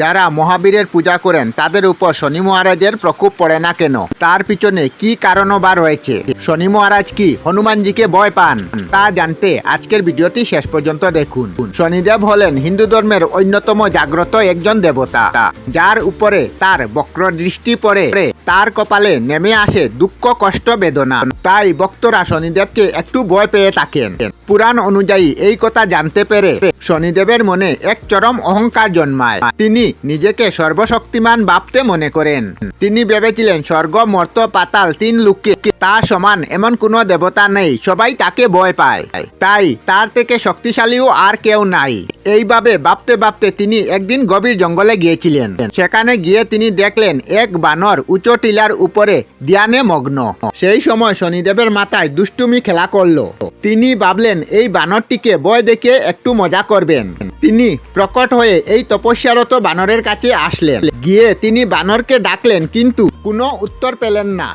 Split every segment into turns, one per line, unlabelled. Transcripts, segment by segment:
যারা মহাবীরের পূজা করেন, তাদের উপর শনি মহারাজের প্রকোপ পড়ে না কেন? তার পিছনে কি কারণ বা রয়েছে শনি মহারাজ কি হনুমানজিকে ভয় পান? তা জানতে আজকের ভিডিওটি শেষ পর্যন্ত দেখুন। শনিদেব হলেন হিন্দু ধর্মের অন্যতম জাগ্রত একজন দেবতা। যার উপরে তার বক্র দৃষ্টি পড়ে, তার কপালে নেমে আসে দুঃখ, কষ্ট, বেদনা। তাই ভক্তরা শনিদেবকে একটু ভয় পেয়ে থাকেন। পুরাণ অনুযায়ী এই কথা জানতে পেরে শনিদেবের মনে এক চরম অহংকার জন্মায়। তিনি নিজেকে সর্বশক্তিমান ভাবতে মনে করেন। তিনি ভেবেছিলেন, স্বর্গ, মর্ত, পাতাল তিন লোককে তার সমান এমন কোনো দেবতা নেই, সবাই তাকে ভয় পায়। তাই তার থেকে শক্তিশালীও আর কেউ নাই। এইভাবে ভাবতে ভাবতে তিনি একদিন গভীর জঙ্গলে গিয়েছিলেন। সেখানে গিয়ে তিনি দেখলেন, এক বানর উঁচু টিলার উপরে ধ্যানে মগ্ন। সেই সময় শনিদেবের মাথায় দুষ্টুমি খেলা করল। তিনি ভাবলেন এই বানরটিকে বয় দেখে একটু মজা করবেন। তিনি প্রকট হয়ে এই তপস্যারত বানরের কাছে আসলেন। গিয়ে তিনি বানরকে ডাকলেন, কিন্তু কোনো উত্তর পেলেন না।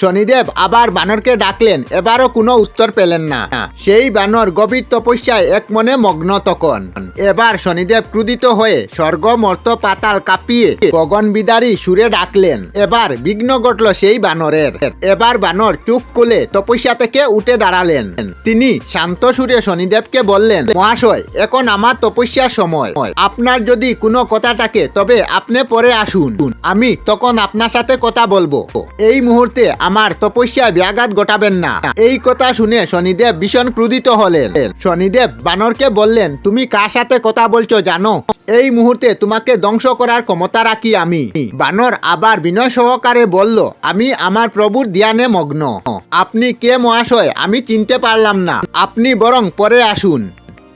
শনিদেব আবার বানরকে ডাকলেন, এবারও কোনো উত্তর পেলেন না। সেই বানর গভীর তপস্যায় এক মনে মগ্ন তখন। এবার শনিদেব ক্রুদিত হয়ে স্বর্গ মর্ত পাতাল কাঁপিয়ে গগন বিদারী সুরে ডাকলেন, এবার বিঘ্ন ঘটল সেই বানরের। এবার বানর চুপ খুলে তপস্যা থেকে উঠে দাঁড়ালেন। তিনি শান্ত সুরে শনিদেবকে বললেন, মহাশয়, এখন আমার তপস্যার সময়। আপনার যদি কোনো কথা থাকে, তবে আপনি পরে আসুন। আমি তখন আপনার সাথে কথা বলব। এই মুহূর্তে আমার তপস্যায় ব্যাঘাত ঘটাবেন না। এই কথা শুনে শনিদেব ভীষণ ক্রুদিত হলেন। শনিদেব বানরকে বললেন, তুমি কার সাথে কথা বলছো জানো? এই মুহূর্তে তোমাকে ধ্বংস করার ক্ষমতা রাখি আমি। বানর আবার বিনয় সহকারে বলল, আমি আমার প্রভুর ধ্যানে মগ্ন। আপনি কে মহাশয়? আমি চিনতে পারলাম না। আপনি বরং পরে আসুন।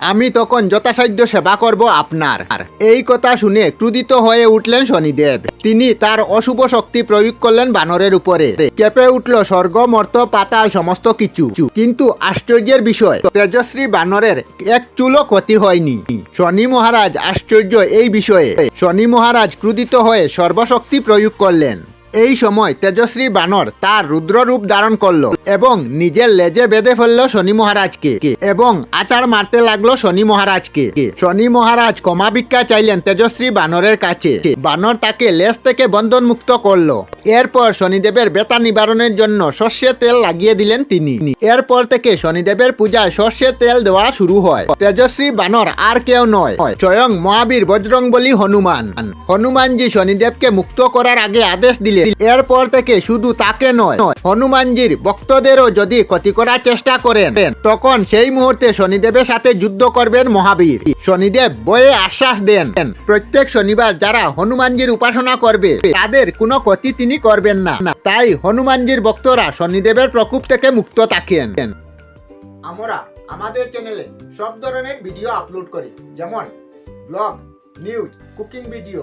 আমি তখন যথাসাধ্য সেবা করব আপনার। আর এই কথা শুনে ক্রুদিত হয়ে উঠলেন শনিদেব। তিনি তার অশুভ শক্তি প্রয়োগ করলেন বানরের উপরে। কেঁপে উঠল স্বর্গ, মর্ত, পাতাল, সমস্ত কিছু। কিন্তু আশ্চর্যের বিষয়, তেজশ্রী বানরের এক চুলও ক্ষতি হয়নি। শনি মহারাজ আশ্চর্য এই বিষয়ে। শনি মহারাজ ক্রুদিত হয়ে সর্বশক্তি প্রয়োগ করলেন। এই সময় তেজশ্রী বানর তার রুদ্র রূপ ধারণ করল এবং নিজের লেজে বেঁধে ফেলল শনি মহারাজকে। এবং আচার মারতে লাগল শনি মহারাজকে। শনি মহারাজ ক্ষমা ভিক্ষা চাইলেন তেজশ্রী বানরের কাছে। বানর তাকে লেজ থেকে বন্ধন মুক্ত করল। এরপর শনিদেবের বেতা নিবারণের জন্য সর্ষে তেল লাগিয়ে দিলেন তিনি। এরপর থেকে শনিদেবের পূজায় সর্ষে তেল দেওয়া শুরু হয়। তেজশ্রী বানর আর কেউ নয়, স্বয়ং মহাবীর বজরংবলী হনুমান। হনুমানজি শনিদেবকে মুক্ত করার আগে আদেশ দিলেন এরপর থেকে শুধু তাকে নয়, হনুমানজির ভক্তদেরও যদি ক্ষতি করার চেষ্টা করেন, তখন সেই মুহূর্তে শনিদেবের সাথে যুদ্ধ করবেন মহাবীর। শনিদেব বয়ে আশ্বাস দেন, প্রত্যেক শনিবার যারা হনুমানজির উপাসনা করবে, তাদের কোনো ক্ষতি তিনি করবেন না। তাই হনুমানজির ভক্তরা শনিদেবের প্রকোপ থেকে মুক্ত থাকেন। আমরা আমাদের চ্যানেলে সব ধরনের ভিডিও আপলোড করি, যেমন ব্লগ নিউজ কুকিং ভিডিও